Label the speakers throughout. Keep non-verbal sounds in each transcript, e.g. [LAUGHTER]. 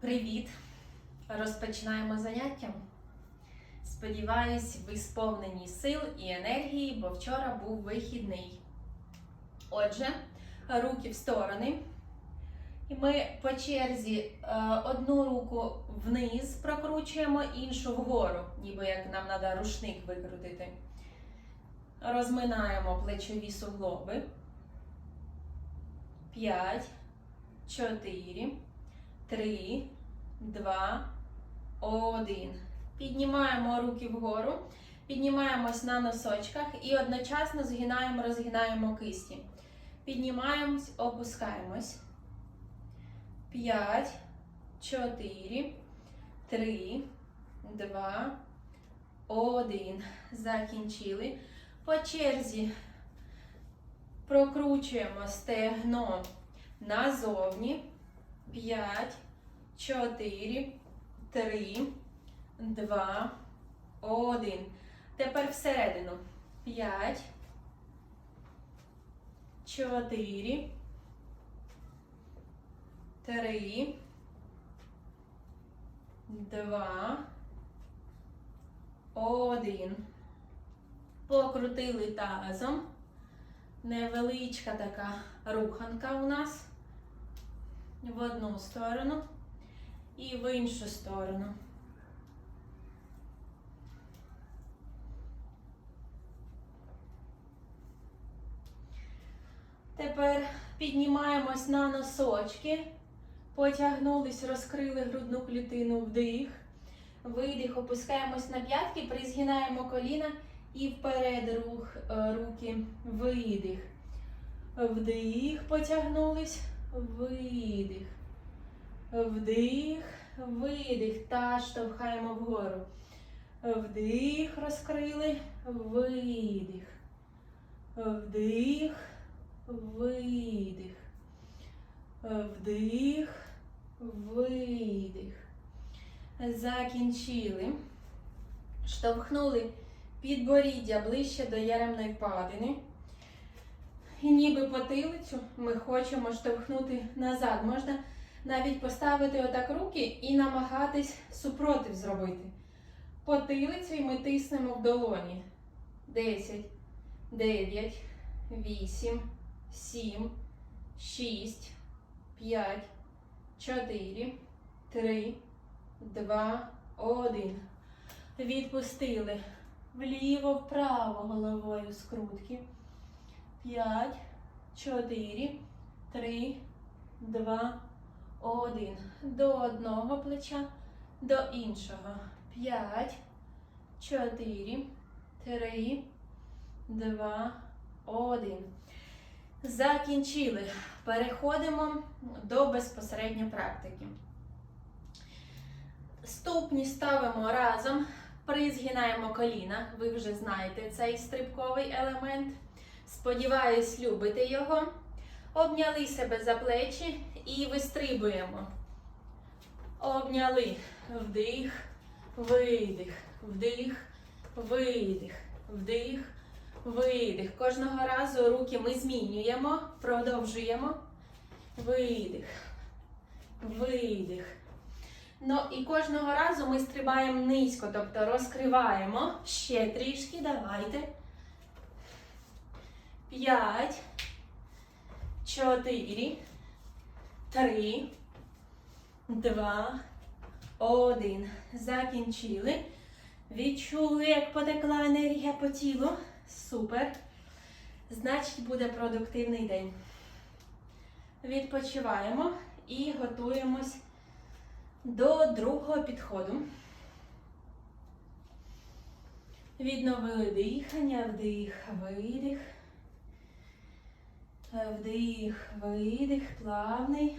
Speaker 1: Привіт! Розпочинаємо заняття. Сподіваюсь, ви сповнені сил і енергії, бо вчора був вихідний. Отже, руки в сторони. І ми по черзі е, одну руку вниз прокручуємо, іншу вгору, ніби як нам треба рушник викрутити. Розминаємо плечові суглоби. 5, 4, 3, 2, 1. Піднімаємо руки вгору, піднімаємось на носочках і одночасно згинаємо, розгинаємо кисті. Піднімаємось, опускаємось. 5, 4, 3, 2, 1. Закінчили. По черзі прокручуємо стегно назовні. 5, 4, 3, 2, 1. Тепер всередину. 5, 4, 3, 2, 1. Покрутили тазом. Невеличка така руханка у нас в одну сторону і в іншу сторону. Тепер піднімаємось на носочки, потягнулись, розкрили грудну клітину, вдих, видих, опускаємось на п'ятки, призгинаємо коліна і вперед рух, е, руки, видих. Вдих, потягнулись, видих. Вдих, видих. Та штовхаємо вгору. Вдих, розкрили, видих. Вдих, видих. Вдих, видих. Закінчили. Штовхнули підборіддя ближче до яремної впадини. І ніби потилицю ми хочемо штовхнути назад. Можна навіть поставити отак руки і намагатись супротив зробити. Потилицю і ми тиснемо в долоні. 10, 9, 8, 7, 6, 5, 4, 3, 2, 1. Відпустили вліво, вправо головою скрутки. 5, 4, 3, 2, 1. До одного плеча, до іншого. 5, 4, 3, 2, 1. Закінчили. Переходимо до безпосередньо практики. Ступні ставимо разом, призгинаємо коліна. Ви вже знаєте цей стрибковий елемент. Сподіваюсь, любите його. Обняли себе за плечі і вистрибуємо. Обняли. Вдих, видих, вдих, видих, вдих, видих. Кожного разу руки ми змінюємо, продовжуємо. Видих, видих. Ну і кожного разу ми стрибаємо низько, тобто розкриваємо. Ще трішки, давайте. П'ять, чотири, три, два, один. Закінчили. Відчули, як потекла енергія по тілу. Супер. Значить, буде продуктивний день. Відпочиваємо і готуємось до другого підходу. Відновили дихання, вдих, видих. Вдих, видих, плавний.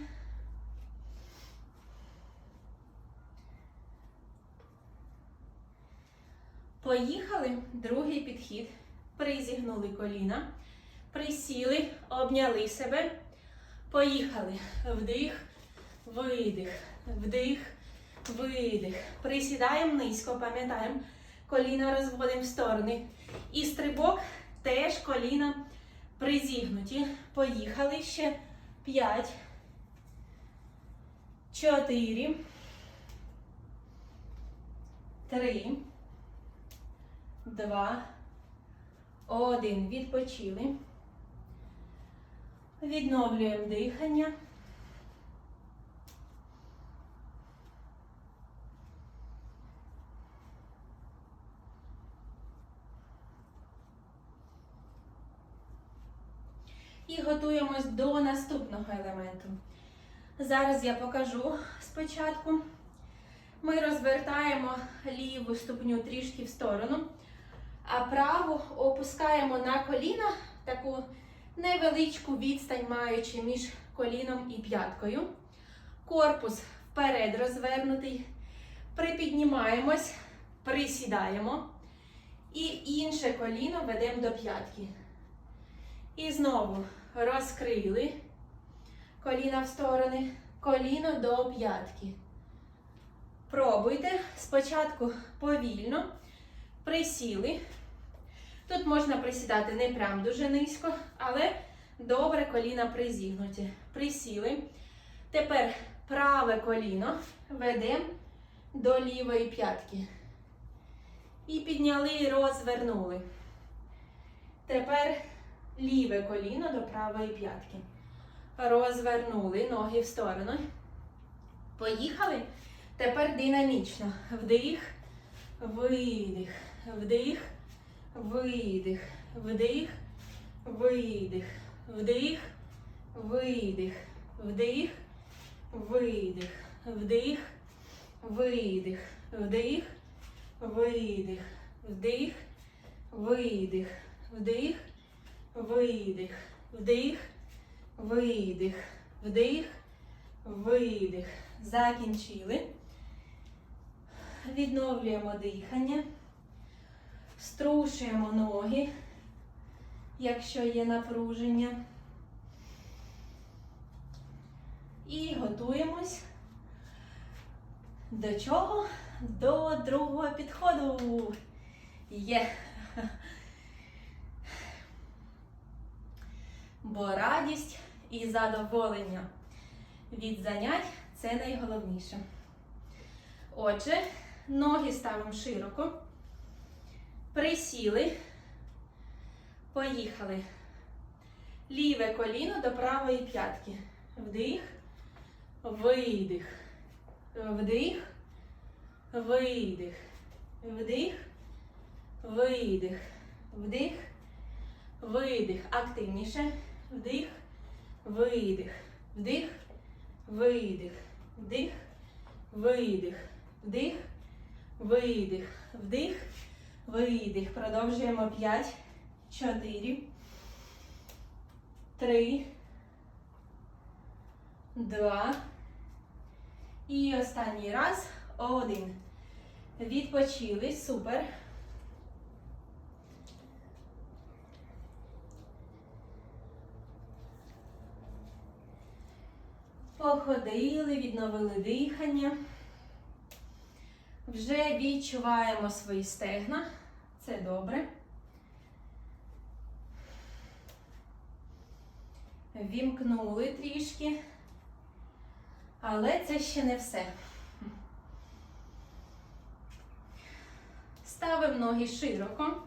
Speaker 1: Поїхали. Другий підхід. Призігнули коліна. Присіли, обняли себе. Поїхали. Вдих, видих, вдих, видих. Присідаємо низько, пам'ятаємо. Коліна розводимо в сторони. І стрибок теж коліна призігнуті. Поїхали ще. П'ять. Чотири. Три. Два. Один. Відпочили. Відновлюємо дихання. І готуємось до наступного елементу. Зараз я покажу спочатку. Ми розвертаємо ліву ступню трішки в сторону, а праву опускаємо на коліна таку невеличку відстань, маючи між коліном і п'яткою. Корпус вперед розвернутий. Припіднімаємось, присідаємо. І інше коліно ведемо до п'ятки. І знову розкрили коліна в сторони, коліно до п'ятки. Пробуйте спочатку повільно, присіли. Тут можна присідати не прям дуже низько, але добре коліна призігнуті. Присіли. Тепер праве коліно ведемо до лівої п'ятки. І підняли і розвернули. Тепер ліве коліно до правої п'ятки. Розвернули ноги в сторону. Поїхали. Тепер динамічно. Вдих, видих, вдих, видих, вдих, видих, вдих, видих, вдих, видих, вдих, видих, вдих, видих, вдих, видих, вдих, видих, вдих, видих, вдих, видих. Закінчили. Відновлюємо дихання. Струшуємо ноги, якщо є напруження. І готуємось. До чого? До другого підходу. Є. Бо радість і задоволення від занять це найголовніше. Отже, ноги ставимо широко. Присіли. Поїхали. Ліве коліно до правої п'ятки. Вдих, видих. Вдих, видих. Вдих, видих. Вдих, видих. Активніше. Вдих, видих. Вдих, видих. Вдих, видих. Вдих, видих. Вдих, видих. Продовжуємо 5, 4, 3, 2. І останній раз. Один. Відпочили. Супер. Походили, відновили дихання. Вже відчуваємо свої стегна. Це добре. Вімкнули трішки. Але це ще не все. Ставимо ноги широко,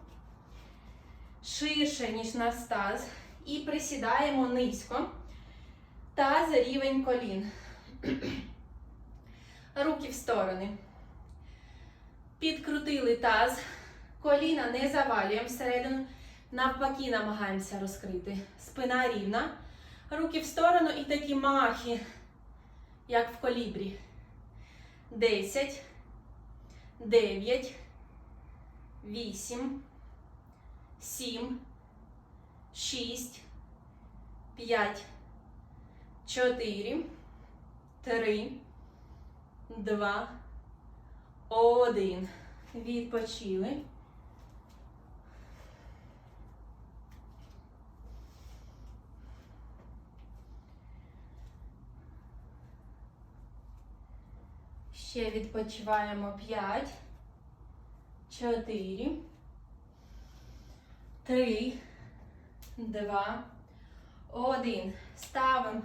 Speaker 1: ширше, ніж наш таз. І присідаємо низько. Таз рівень колін. [CLEARS THROAT] Руки в сторони. Підкрутили таз. Коліна не завалюємо всередину. Навпаки, намагаємося розкрити. Спина рівна. Руки в сторону і такі махи, як в колібрі. 10, 9, 8, 7, 6, 5, 4, 3, 2, 1. Відпочили. Ще відпочиваємо 5, 4, 3, 2, 1. Ставимо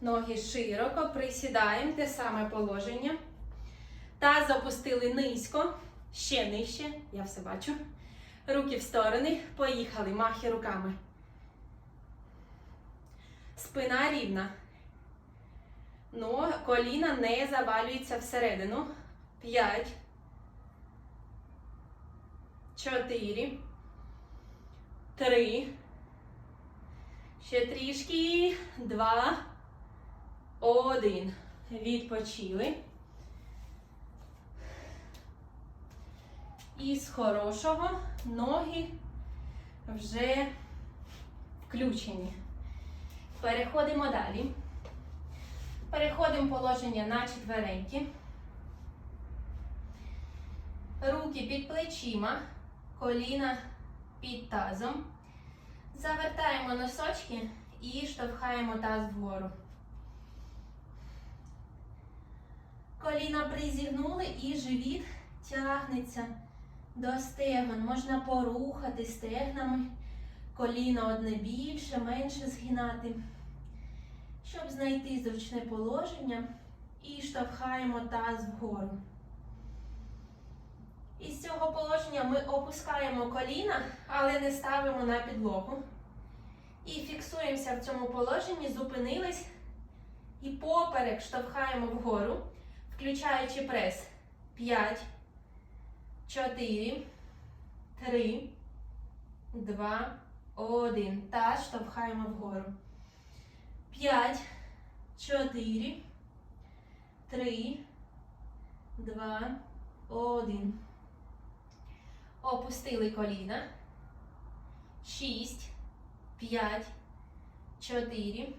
Speaker 1: ноги широко, присідаємо те саме положення. Таз опустили низько. Ще нижче, я все бачу. Руки в сторони. Поїхали. Махи руками. Спина рівна. Ну, коліна не завалюється всередину. П'ять. Чотири. Три. Ще трішки. Два. Один. Відпочили. І з хорошого ноги вже включені. Переходимо далі. Переходимо в положення на четвереньки. Руки під плечима, коліна під тазом. Завертаємо носочки і штовхаємо таз вгору. Коліна призігнули і живіт тягнеться до стегон. Можна порухати стегнами. Коліно одне більше, менше згинати. Щоб знайти зручне положення і штовхаємо таз вгору. Із цього положення ми опускаємо коліна, але не ставимо на підлогу. І фіксуємося в цьому положенні, зупинились і поперек штовхаємо вгору, включаючи прес. 5, 4, 3, 2, 1. Таз штовхаємо вгору. 5, 4, 3, 2, 1. Опустили коліна. 6, 5, 4.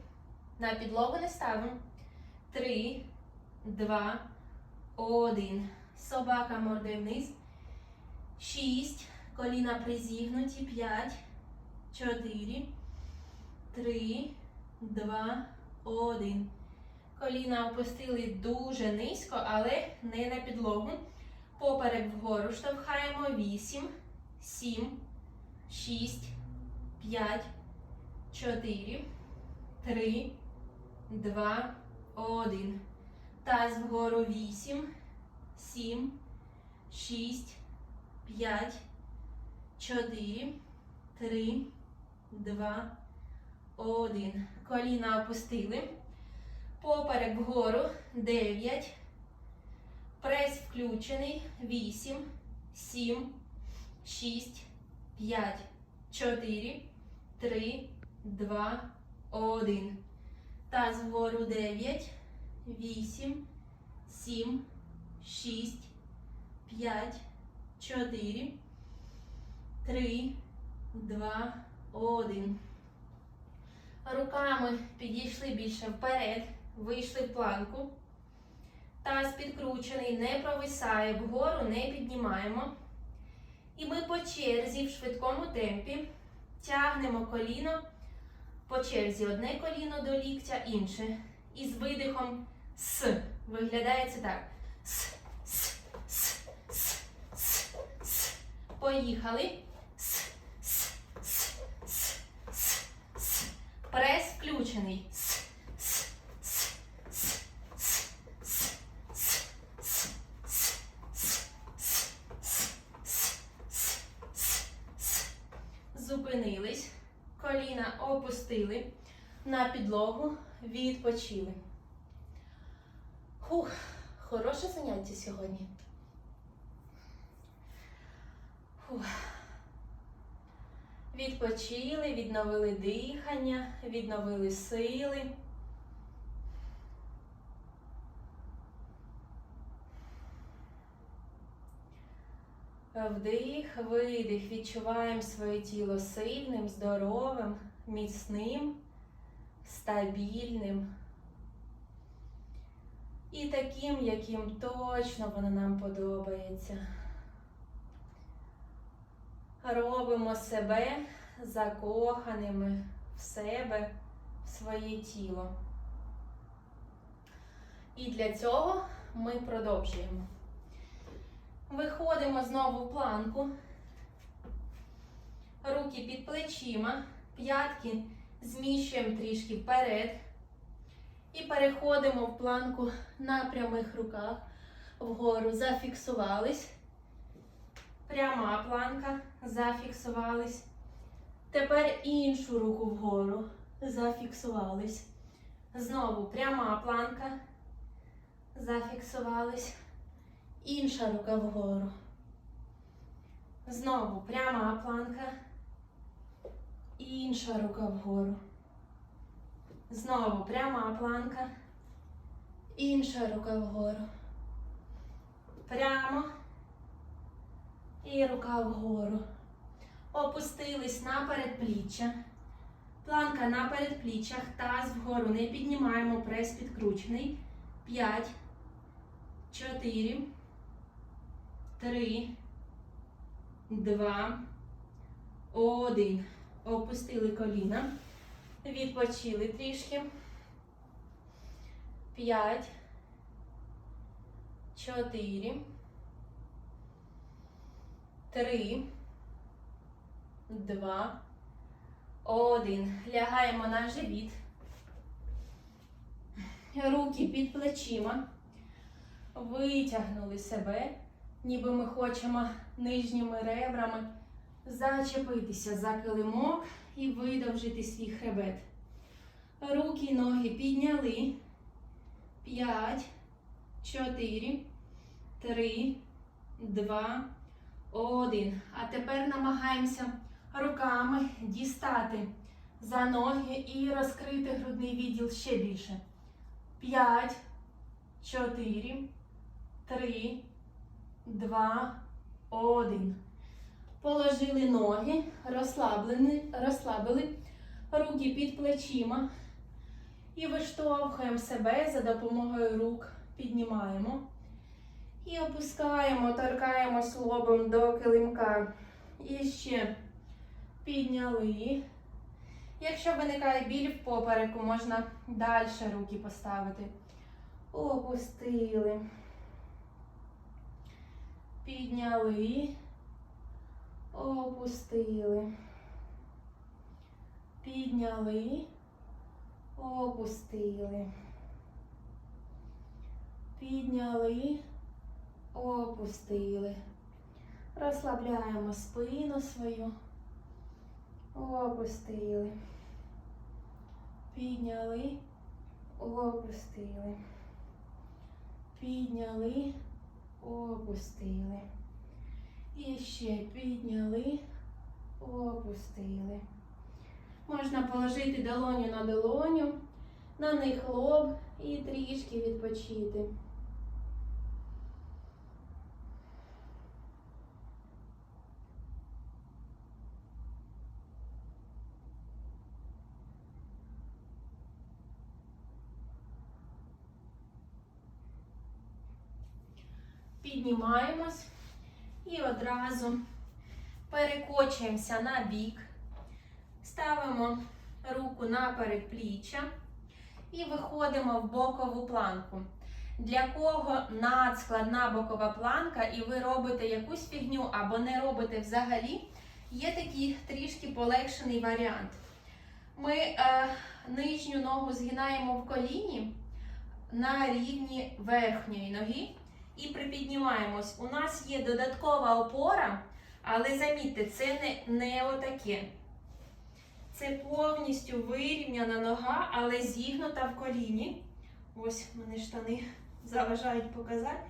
Speaker 1: На підлогу не ставимо. 3, два, один. Собака морди вниз. Шість. Коліна призігнуті. П'ять, чотири, три, два, один. Коліна опустили дуже низько, але не на підлогу. Поперек вгору штовхаємо. Вісім, сім, шість, п'ять, чотири, три, два, один. Таз вгору 8, 7, 6, 5, 4, 3, 2, 1. Коліна опустили. Поперек вгору 9. Прес включений. 8, 7, 6, 5, 4, 3, 2, 1. Таз вгору 9, 8, 7, 6, 5, 4, 3, 2, 1. Руками підійшли більше вперед, вийшли в планку. Таз підкручений, не провисає, вгору не піднімаємо. І ми по черзі в швидкому темпі тягнемо коліно по черзі одне коліно до ліктя, інше. І з видихом С. Виглядає це так. С, с, с, с, с, с. Поїхали. С, с, с, с, с, с. Прес включений. С, с, с, с, с, с, с, с, с, с, с, с, с, с, с, с. Зупинились. Коліна опустили на підлогу, відпочили. Хух, хороше заняття сьогодні. Фух. Відпочили, відновили дихання, відновили сили. Вдих, видих, відчуваємо своє тіло сильним, здоровим, міцним, стабільним. І таким, яким точно воно нам подобається. Робимо себе закоханими в себе, в своє тіло. І для цього ми продовжуємо. Виходимо знову в планку. Руки під плечима, п'ятки зміщуємо трішки вперед. І переходимо в планку на прямих руках вгору. Зафіксувались. Пряма планка. Зафіксувались. Тепер іншу руку вгору. Зафіксувались. Знову пряма планка. Зафіксувались. Інша рука вгору. Знову пряма планка. Інша рука вгору. Знову пряма планка. Інша рука вгору. Прямо. І рука вгору. Опустились на передпліччя. Планка на передпліччях. Таз вгору. Не піднімаємо. Прес підкручений. П'ять. Чотири. Три. Два. Один. Опустили коліна. Відпочили трішки. П'ять. Чотири. Три. Два. Один. Лягаємо на живіт. Руки під плечима. Витягнули себе, ніби ми хочемо нижніми ребрами зачепитися за килимок і видовжити свій хребет. Руки, ноги підняли. П'ять, чотири, три, два, один. А тепер намагаємося руками дістати за ноги і розкрити грудний відділ ще більше. П'ять, чотири, три, два, один. Положили ноги, розслаблені, розслабили руки під плечима. І виштовхуємо себе за допомогою рук, піднімаємо. І опускаємо, торкаємось лобом до килимка. І ще підняли. Якщо виникає біль в попереку, можна далі руки поставити. Опустили. Підняли. Опустили. Підняли. Опустили. Підняли. Опустили. Розслабляємо спину свою. Опустили. Підняли. Опустили. Підняли. Опустили. І ще підняли. Опустили. Можна положити долоню на долоню, на них лоб і трішки відпочити. Піднімаємось і одразу перекочуємося на бік. Ставимо руку на передпліччя і виходимо в бокову планку. Для кого надскладна бокова планка, і ви робите якусь фігню або не робите взагалі, є такий трішки полегшений варіант. Ми е, нижню ногу згинаємо в коліні на рівні верхньої ноги і припіднімаємось. У нас є додаткова опора, але замітьте, це не, не отаке. Це повністю вирівняна нога, але зігнута в коліні. Ось мене штани [LAUGHS] заважають показати.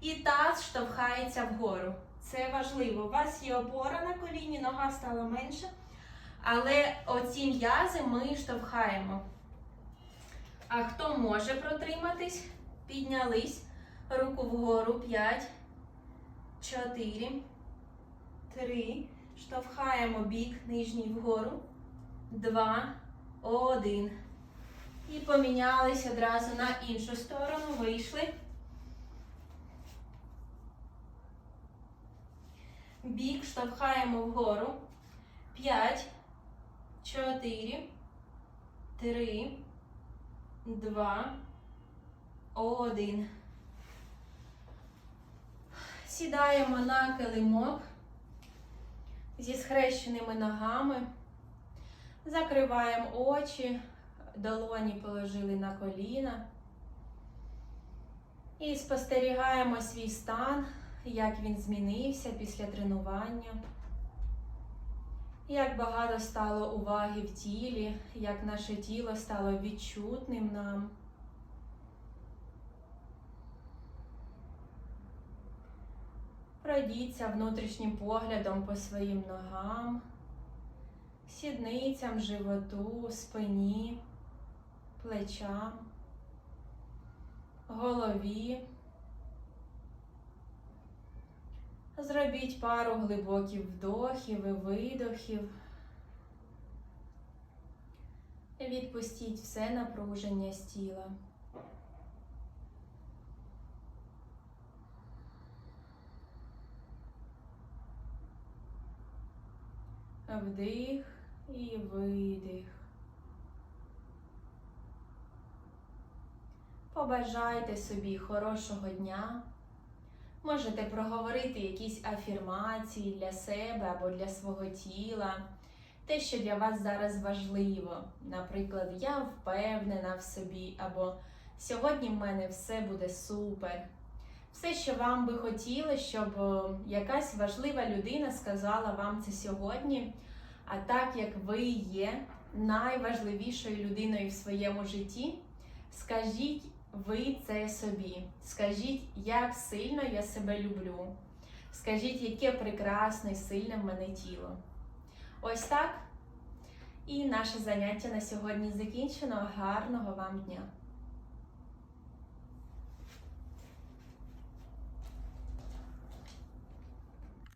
Speaker 1: І таз штовхається вгору. Це важливо. У вас є опора на коліні, нога стала менша. Але оці м'язи ми штовхаємо. А хто може протриматись? Піднялись. Руку вгору. 5, 4, 3. Штовхаємо бік нижній вгору. Два, один. І помінялись одразу на іншу сторону. Вийшли. Бік штовхаємо вгору. П'ять, чотири, три, два, один. Сідаємо на килимок зі схрещеними ногами. Закриваємо очі, долоні положили на коліна. І спостерігаємо свій стан, як він змінився після тренування, як багато стало уваги в тілі, як наше тіло стало відчутним нам. Пройдіться внутрішнім поглядом по своїм ногам, сідницям, животу, спині, плечам, голові. Зробіть пару глибоких вдохів і видохів. Відпустіть все напруження з тіла. Вдих і видих. Побажайте собі хорошого дня. Можете проговорити якісь афірмації для себе або для свого тіла, те, що для вас зараз важливо. Наприклад, я впевнена в собі, або сьогодні в мене все буде супер. Все, що вам би хотіли, щоб е, якась важлива людина сказала вам це сьогодні. А так як ви є найважливішою людиною в своєму житті, скажіть ви це собі. Скажіть, як сильно я себе люблю. Скажіть, яке прекрасне і сильне в мене тіло. Ось так. І наше заняття на сьогодні закінчено. Гарного вам дня!